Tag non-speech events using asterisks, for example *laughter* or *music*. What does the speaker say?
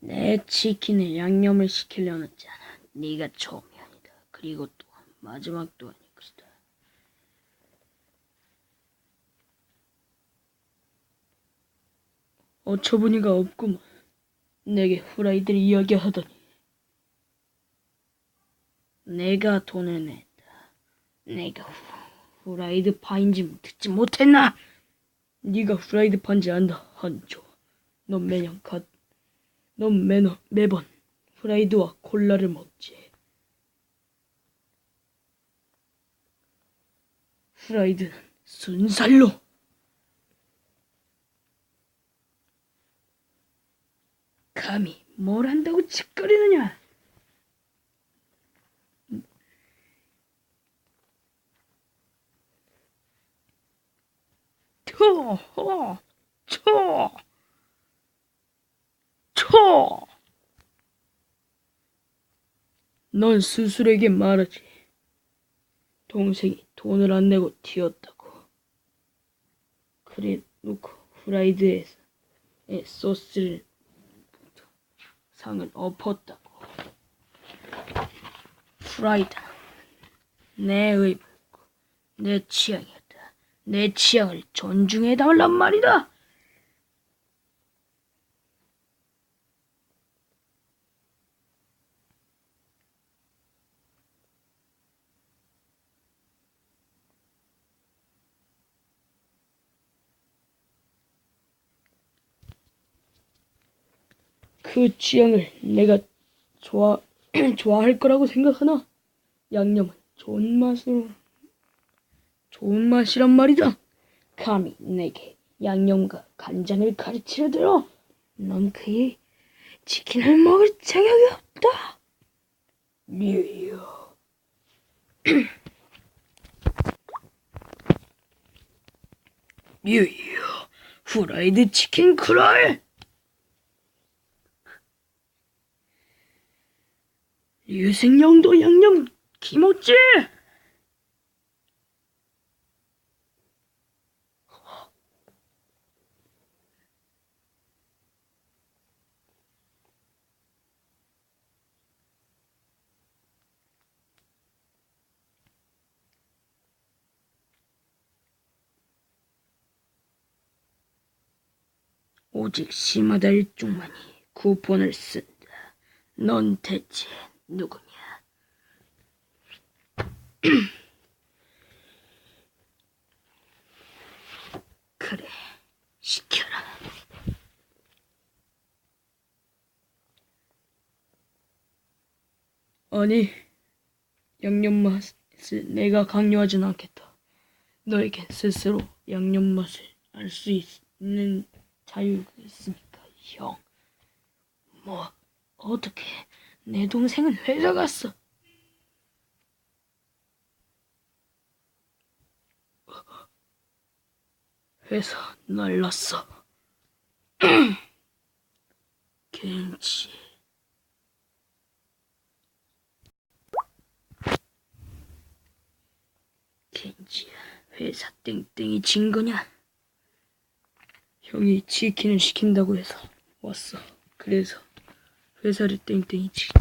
내 치킨에 양념을 시키려는 자는 네가 처음이 아니다. 그리고 또 마지막도 아닐 것이다. 어처구니가 없구만. 내게 후라이들 이야기하더니 내가 돈을 냈다. 내가 후, 후라이드 파인지 듣지 못했나? 네가 후라이드 파인지 안다. 한조. 넌 매년 갓, 넌 매너, 매번 후라이드와 콜라를 먹지. 후라이드는 순살로. 감히 뭘 한다고 짓거리느냐? 초, 호, 초, 초. 넌 스스로에게 말하지. 동생이 돈을 안 내고 튀었다고. 그래 놓고 후라이드에서 에 소스를 상을 엎었다고. 프라이드. 내 의무고 내 취향이었다. 내 취향을 존중해달란 말이다. 그 취향을 내가 좋아 *clears throat* 좋아할 거라고 생각하나? 양념은 좋은 맛으로 좋은 맛이란 말이다. 감히 내게 양념과 간장을 가르치려 들어. 넌 그의 치킨을 먹을 자격이 없다. 뉴유. 뉴유. *clears throat* 후라이드 치킨 크롤. 유생양도 양념 김었지? 오직 시마다 일종만이 쿠폰을 쓴다. 넌 대체 누구냐? *clears throat* 그래, 시켜라. 아니, 양념 맛을 내가 강요하진 않겠다. 너에게 스스로 양념 맛을 알 수 있는 자유가 있으니까, 형. 뭐, 어떻게, 내 동생은 회사 갔어. 회사 날랐어. *clears throat* 겐지. 겐지야, 회사 땡땡이 진 거냐? 형이 치킨을 시킨다고 해서 왔어. 그래서 회사를 땡땡이 치겠지.